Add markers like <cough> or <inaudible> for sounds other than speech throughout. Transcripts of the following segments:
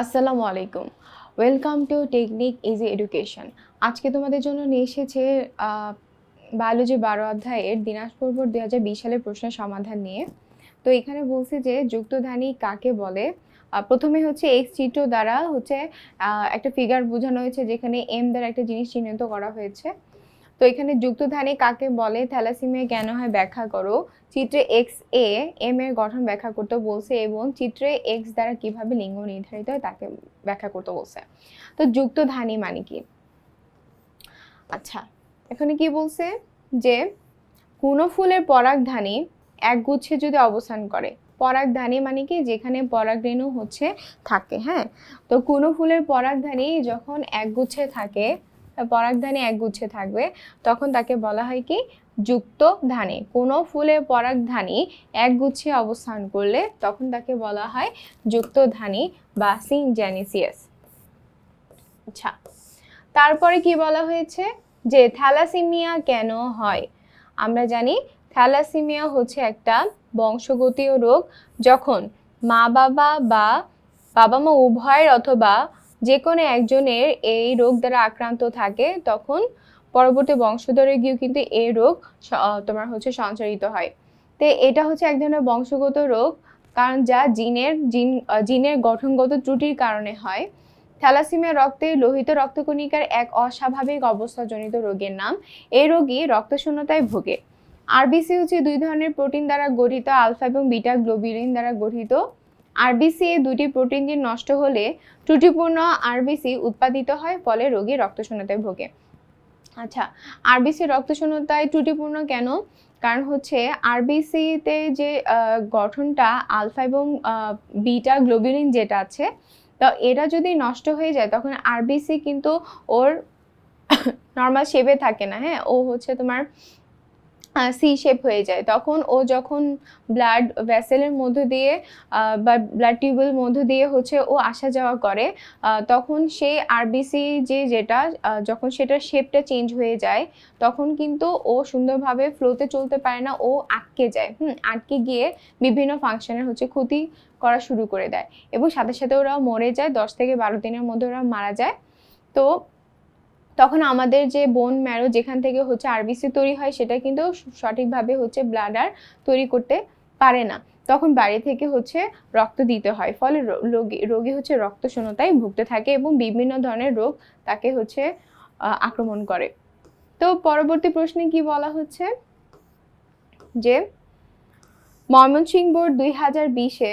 আসসালামু আলাইকুম। Welcome to technique easy education আজকে তোমাদের জন্য নিয়ে এসেছে বায়োলজি বারো অধ্যায়ের দিনাজপুর দুই হাজার বিশ সালের প্রশ্নের সমাধান নিয়ে। তো এখানে বলছে যে, যুক্তধানী কাকে বলে? প্রথমে হচ্ছে এক্স চিত্র দ্বারা হচ্ছে একটা ফিগার বোঝানো হয়েছে যেখানে এম দ্বারা একটা জিনিস চিহ্নিত করা হয়েছে। তো এখানে যুক্তধানী কাকে বলে? থ্যালাসিমিয়া কেন হয় ব্যাখ্যা করো। চিত্রে এক্স এ এম এর গঠন ব্যাখ্যা করতে বলছে এবং চিত্রে এক্স দ্বারা কীভাবে লিঙ্গ নির্ধারিত হয় তাকে ব্যাখ্যা করতে বলছে। তো যুক্তধানী মানে কি? আচ্ছা এখানে কি বলছে? যে কোনো ফুলের পরাগধানী এক গুচ্ছে যদি অবস্থান করে, পরাগধানী মানে কি? যেখানে পরাগরেণু হচ্ছে থাকে হ্যাঁ? তো কোনো ফুলের পরাগধানী যখন এক গুচ্ছে থাকে পরাগধানী এক গুচ্ছে থাকবে। তখন তাকে বলা হয় কি? যুক্ত ধানী। কোনো ফুলের পরাগধানী এক গুচ্ছে অবস্থান করলে তখন তাকে বলা হয় যুক্ত ধানী বা সিনজেনিসিয়াস। আচ্ছা তারপরে কি বলা হয়েছে? যে থ্যালাসিমিয়া কেন হয়? আমরা জানি থ্যালাসিমিয়া হচ্ছে একটা বংশগতীয় রোগ যখন মা বাবা বা বাবা মা উভয়ের অথবা যে কোনো একজনের এই রোগ দ্বারা আক্রান্ত থাকে, তখন পরবর্তী বংশধরে গিয়েও কিন্তু এই রোগ তোমার হচ্ছে সঞ্চারিত হয়। তো এটা হচ্ছে এক ধরনের বংশগত রোগ, কারণ যা জিনের, জিন জিনের গঠনগত ত্রুটির কারণে হয়। থ্যালাসিমিয়া রক্তে লোহিত রক্তকণিকার এক অস্বাভাবিক অবস্থাজনিত রোগের নাম, এই রোগী রক্তশূন্যতায় ভোগে। আরবিসি হচ্ছে দুই ধরনের প্রোটিন দ্বারা গঠিত, আলফা এবং বিটা গ্লোবিউলিন দ্বারা গঠিত। আরবিসি দুটি প্রোটিন জিন নষ্ট হলে ত্রুটিপূর্ণ আরবিসি উৎপাদিত হয় ফলে রোগী রক্তশূন্যতায় ভোগে। আচ্ছা আরবিসি রক্তশূন্যতায় ত্রুটিপূর্ণ কেন? কারণ হচ্ছে আরবিসিতে যে গঠনটা আলফা এবং বিটা গ্লোবিউলিন যেটা আছে, তো এটা যদি নষ্ট হয়ে যায় তখন আরবিসি কিন্তু ওর <coughs> নর্মাল শেপে থাকে না হ্যাঁ? ও হচ্ছে তোমার সি শেপ হয়ে যায়। তখন ও যখন ব্লাড ভ্যাসেলের মধ্য দিয়ে বা ব্লাড টিউবের মধ্য দিয়ে হচ্ছে ও আসা যাওয়া করে তখন সেই আরবিসি যে যেটা যখন সেটার শেপটা চেঞ্জ হয়ে যায়, তখন কিন্তু ও সুন্দরভাবে ফ্লোতে চলতে পারে না। ও আটকে যায়। হুম, আটকে গিয়ে বিভিন্ন ফাংশনের হচ্ছে ক্ষতি করা শুরু করে দেয়। এবং সাথে সাথে ওরা মরে যায়। দশ থেকে বারো দিনের মধ্যে ওরা মারা যায়। তো তখন আমাদের যে বোন ম্যারো যেখান থেকে হচ্ছে আরবিসি তৈরি হয়, সেটা কিন্তু সঠিকভাবে হচ্ছে ব্লাডার তৈরি করতে পারে না। তখন বাইরে থেকে হচ্ছে রক্ত দিতে হয়, ফলে রোগী রোগী হচ্ছে রক্ত রক্তশূন্যতায় ভুগতে থাকে এবং বিভিন্ন ধরনের রোগ তাকে হচ্ছে আক্রমণ করে। তো পরবর্তী প্রশ্নে কি বলা হচ্ছে? যে ময়মনসিংহ বোর্ড দুই হাজার বিশে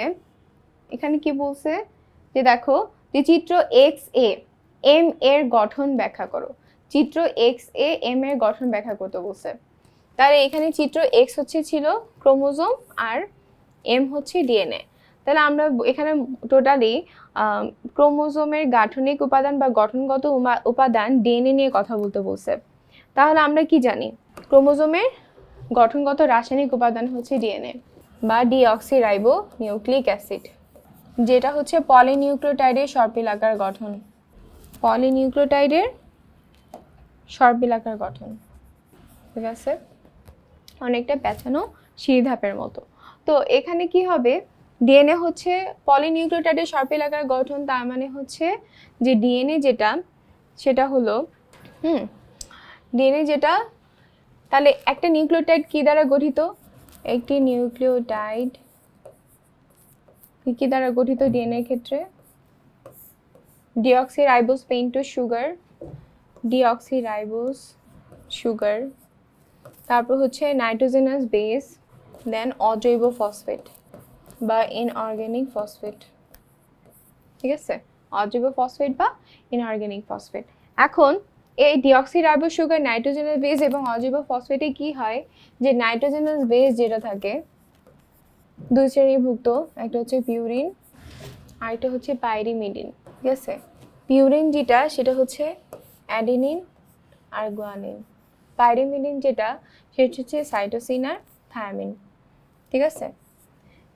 এখানে কি বলছে? যে দেখো, যে চিত্র এক্স এ এম এর গঠন ব্যাখ্যা করো। চিত্র এক্স এ এম এর গঠন ব্যাখ্যা করতে বলছে। তাহলে এখানে চিত্র এক্স হচ্ছে ছিল ক্রোমোজোম আর এম হচ্ছে ডিএনএ তাহলে আমরা এখানে টোটালি ক্রোমোজোমের গাঠনিক উপাদান বা গঠনগত উপাদান ডিএনএ নিয়ে কথা বলতে বলছে। তাহলে আমরা কি জানি? ক্রোমোজোমের গঠনগত রাসায়নিক উপাদান হচ্ছে ডিএনএ বা ডিঅক্সিরাইবো নিউক্লিক অ্যাসিড যেটা হচ্ছে পলিনিউক্লিওটাইডের সর্পিলাকার গঠন। পলিনিউক্লিওটাইডের সর্পিলাকার গঠন, ঠিক আছে? অনেকটা পেঁচানো সিঁড়িধাপের মতো। তো এখানে কি হবে? ডিএনএ হচ্ছে পলিনিউক্লিওটাইডের সর্পিলাকার গঠন, তার মানে হচ্ছে যে ডিএনএ যেটা, সেটা হলো, হুম, ডিএনএ যেটা, তাহলে একটা নিউক্লিওটাইড কি দ্বারা গঠিত? একটি নিউক্লিওটাইড, কি দ্বারা গঠিত ডিএনএ ক্ষেত্রে? Deoxyribose pentose sugar deoxyribose sugar তারপর হচ্ছে নাইট্রোজেনাস বেস দেন অজৈব ফসফেট বা ইনঅর্গ্যানিক ফসফেট ঠিক আছে? অজৈব ফসফেট বা ইনঅর্গ্যানিক ফসফেট এখন এই ডিঅক্সিরাইবোস সুগার নাইট্রোজেনাস বেস এবং অজৈব ফসফেটে কি হয়? যে নাইট্রোজেনাস বেস যেটা থাকে, দুই শ্রেণীভুক্ত, একটা হচ্ছে পিউরিন আর একটা হচ্ছে পাইরিমিডিন ঠিক আছে? পিউরিন যেটা, সেটা হচ্ছে অ্যাডিনিন আর গুয়ানিন পাইরিমিডিন যেটা, সেটা হচ্ছে সাইটোসিন আর থায়ামিন ঠিক আছে?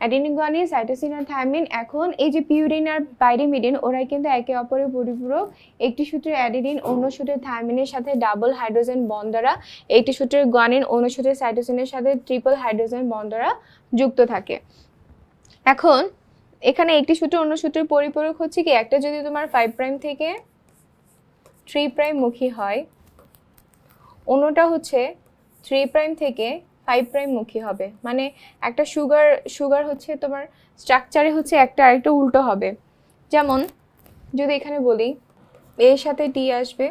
অ্যাডিনিন গুয়ানিন সাইটোসিন আর থায়ামিন এখন এই যে পিউরিন আর পাইরিমিডিন ওরা কিন্তু একে অপরের পরিপূরক। একটি সূত্রে অ্যাডিনিন অন্য সূত্রে থায়ামিনের সাথে ডাবল হাইড্রোজেন বন্ড দ্বারা, একটি সূত্রের গুয়ানিন অন্য সূত্রে সাইটোসিনের সাথে ট্রিপল হাইড্রোজেন বন্ড দ্বারা যুক্ত থাকে। এখন এখানে একটি সূত্র, অন্য সূত্রের পরিপূরক হচ্ছে কি, একটা যদি তোমার ফাইভ প্রাইম থেকে থ্রি প্রাইম মুখী হয়, অন্যটা হচ্ছে থ্রি প্রাইম থেকে ফাইভ প্রাইম মুখী হবে। মানে একটা সুগার সুগার হচ্ছে তোমার স্ট্রাকচারে হচ্ছে একটা আরেকটা উল্টো হবে। যেমন যদি এখানে বলি এর সাথে টি আসবে।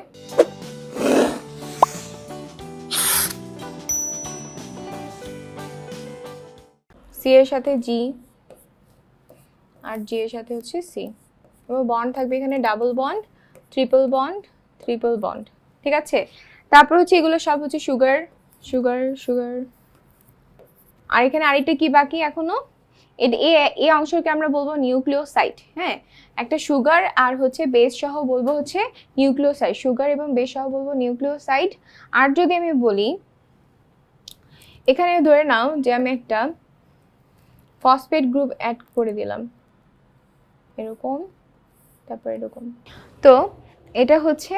সি এর সাথে জি আর জি এর সাথে হচ্ছে সি এবং বন্ড থাকবে এখানে double bond triple bond triple bond ঠিক আছে? তারপর হচ্ছে এগুলো সব হচ্ছে সুগার সুগার সুগার আর এখানে আরেকটা কি বাকি এখনও? এই অংশকে আমরা বলব নিউক্লিওসাইট হ্যাঁ? একটা সুগার আর হচ্ছে বেস সহ বলব হচ্ছে নিউক্লিওসাইট সুগার এবং বেস সহ বলব নিউক্লিওসাইট আর যদি আমি বলি, এখানে ধরে নাও যে আমি একটা ফসফেট গ্রুপ অ্যাড করে দিলাম। এরকম, তারপর এরকম। তো এটা হচ্ছে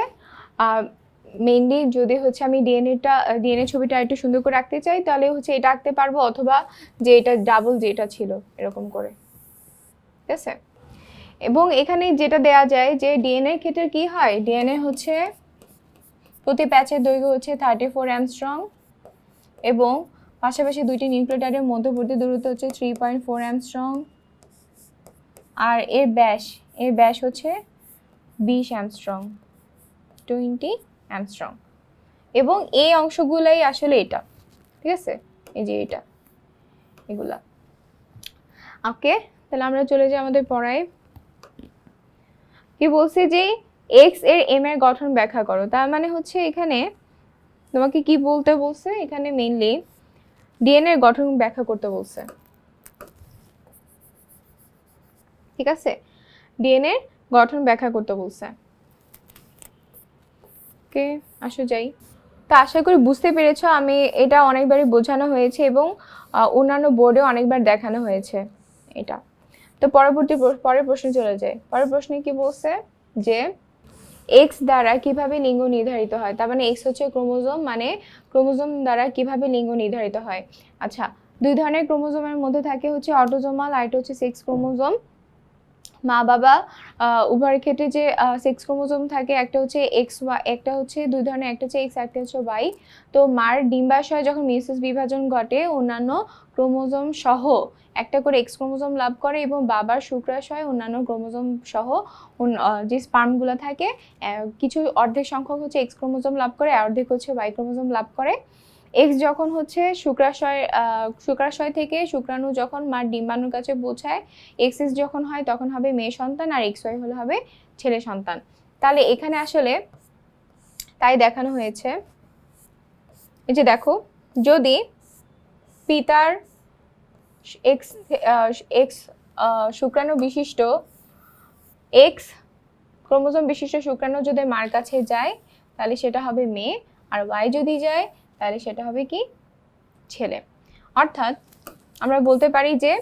মেইনলি যদি হচ্ছে আমি ডিএনএটা ডিএনএ ছবিটা একটু সুন্দর করে রাখতে চাই, তাহলে হচ্ছে এটা আঁকতে পারব অথবা যে এটা ডাবল যেটা ছিল, এরকম করে। ঠিক আছে? এবং এখানে যেটা দেয়া যায় যে ডিএনএ ক্ষেত্রে কি হয়? ডিএনএ হচ্ছে প্রতি প্যাচের দৈর্ঘ্য হচ্ছে থার্টি ফোর অ্যামস্ট্রং এবং পাশাপাশি দুইটি নিউক্লিওটাইডের মধ্যবর্তী দূরত্ব হচ্ছে থ্রি পয়েন্ট ফোর অ্যামস্ট্রং আর এর ব্যাস এর ব্যাস হচ্ছে বিশ অ্যামস্ট্রং, টোয়েন্টি অ্যামস্ট্রং। এবং এই অংশগুলাই আসলে এটা, ঠিক আছে? এই যে এটা, এগুলা। ওকে, তাহলে আমরা চলে যাই আমাদের পড়ায়। কি বলছে যে এক্সের এম এর গঠন ব্যাখ্যা করো। তার মানে হচ্ছে এখানে তোমাকে কি বলতে বলছে? এখানে মেইনলি ডিএনএ গঠন ব্যাখ্যা করতে বলছে। ঠিক আছে? ডিএনএ গঠন ব্যাখ্যা করতে বলছে। ওকে আসো যাই। তো আশা করি বুঝতে পেরেছ, আমি এটা অনেকবারই বোঝানো হয়েছে এবং অন্যান্য বোর্ডেও অনেকবার দেখানো হয়েছে এটা। তো পরবর্তী পরের প্রশ্নে চলে যায় পরের প্রশ্নে কি বলছে? যে এক্স দ্বারা কীভাবে লিঙ্গ নির্ধারিত হয়? তার মানে এক্স হচ্ছে ক্রোমোজোম মানে ক্রোমোজোম দ্বারা কীভাবে লিঙ্গ নির্ধারিত হয়? আচ্ছা দুই ধরনের ক্রোমোজোমের মধ্যে থাকে হচ্ছে অটোজোমাল, আর হচ্ছে সেক্স ক্রোমোজোম। মা বাবা উভয়ের ক্ষেত্রে যে সেক্স ক্রোমোজোম থাকে, একটা হচ্ছে এক্স একটা হচ্ছে দুই ধরনের, একটা হচ্ছে এক্স একটা হচ্ছে ওয়াই তো মার ডিম্বাশয় যখন মিউসিস বিভাজন ঘটে, অন্যান্য ক্রোমোজোম সহ, একটা করে এক্স ক্রোমোজোম লাভ করে এবং বাবার শুক্রাশয়, অন্যান্য ক্রোমোজোম সহ যে স্পার্মগুলো থাকে কিছু অর্ধেক সংখ্যক হচ্ছে এক্স ক্রোমোজোম লাভ করে অর্ধেক হচ্ছে ওয়াই ক্রোমোজোম লাভ করে। এক্স যখন হচ্ছে শুক্রাশয় শুক্রাশয় থেকে শুক্রাণু যখন মার ডিম্বাণুর কাছে পৌঁছায় এক্সএস যখন হয় তখন হবে মেয়ে সন্তান আর এক্স ওয়াই হলে হবে ছেলে সন্তান। তাহলে এখানে আসলে তাই দেখানো হয়েছে। এই যে দেখো, যদি পিতার এক্স এক্স শুক্রাণু বিশিষ্ট এক্স ক্রোমোজোম বিশিষ্ট শুক্রাণু যদি মার কাছে যায়, তাহলে সেটা হবে মেয়ে। আর ওয়াই যদি যায় তাহলে সেটা হবে কি? ছেলে। অর্থাৎ আমরা বলতে পারি যে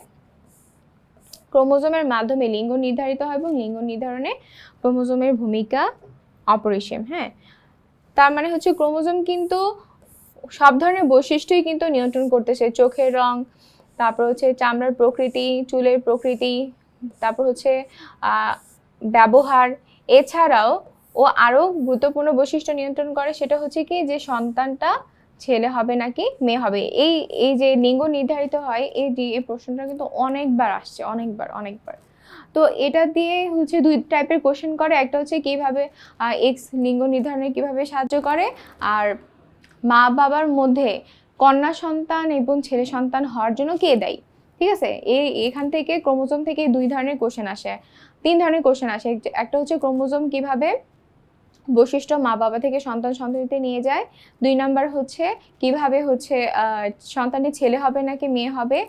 ক্রোমোজোমের মাধ্যমে লিঙ্গ নির্ধারিত হয় এবং লিঙ্গ নির্ধারণে ক্রোমোজোমের ভূমিকা অপরিসীম হ্যাঁ? তার মানে হচ্ছে ক্রোমোজোম কিন্তু সব ধরনের বৈশিষ্ট্যই কিন্তু নিয়ন্ত্রণ করতেছে। চোখের রং, তারপর হচ্ছে চামড়ার প্রকৃতি, চুলের প্রকৃতি, তারপর হচ্ছে ব্যবহার। এছাড়াও ও আরও গুরুত্বপূর্ণ বৈশিষ্ট্য নিয়ন্ত্রণ করে সেটা হচ্ছে কি? যে সন্তানটা ছেলে হবে নাকি মেয়ে হবে? এই এই যে লিঙ্গ নির্ধারিত হয়, এই এই প্রশ্নটা কিন্তু অনেকবার আসছে, অনেকবার অনেকবার। তো এটা দিয়ে হচ্ছে দুই টাইপের কোশ্চেন করে। একটা হচ্ছে কীভাবে এক্স লিঙ্গ নির্ধারণে কীভাবে সাহায্য করে, আর মা বাবার মধ্যে কন্যা সন্তান এবং ছেলে সন্তান হওয়ার জন্য কে দেয়? ঠিক আছে? এই, এখান থেকে ক্রোমোজোম থেকে দুই ধরনের কোশ্চেন আসে। তিন ধরনের কোশ্চেন আসে। একটা হচ্ছে ক্রোমোজোম কীভাবে বৈশিষ্ট্য মা বাবা থেকে সন্তান সন্ততিতে নিয়ে যায়। দুই নাম্বার হচ্ছে কীভাবে হচ্ছে সন্তানের ছেলে হবে নাকি মেয়ে হবে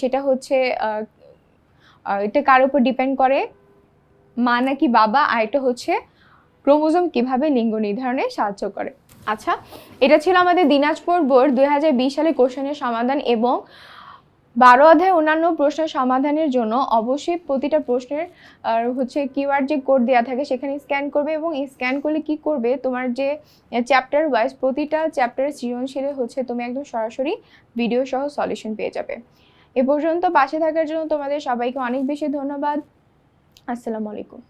সেটা হচ্ছে এটা কার উপর ডিপেন্ড করে? মা নাকি বাবা? আর এটা হচ্ছে ক্রোমোজোম কীভাবে লিঙ্গ নির্ধারণে সাহায্য করে? আচ্ছা এটা ছিল আমাদের দিনাজপুর বোর্ড দুই হাজার বিশ সালে কোশ্চেনের সমাধান এবং বারো অধ্যায় অন্যান্য প্রশ্নের সমাধানের জন্য অবশ্যই প্রতিটা প্রশ্নের হচ্ছে কিওয়ার্ড যে কোড দেওয়া থাকে সেখানে স্ক্যান করবে এবং এই স্ক্যান করলে কি করবে? তোমার যে চ্যাপ্টার ওয়াইজ প্রতিটা চ্যাপ্টারের সৃজনশীলে হচ্ছে তুমি একদম সরাসরি ভিডিও সহ সলিউশন পেয়ে যাবে। এ পর্যন্ত পাশে থাকার জন্য তোমাদের সবাইকে অনেক বেশি ধন্যবাদ। আসসালামু আলাইকুম।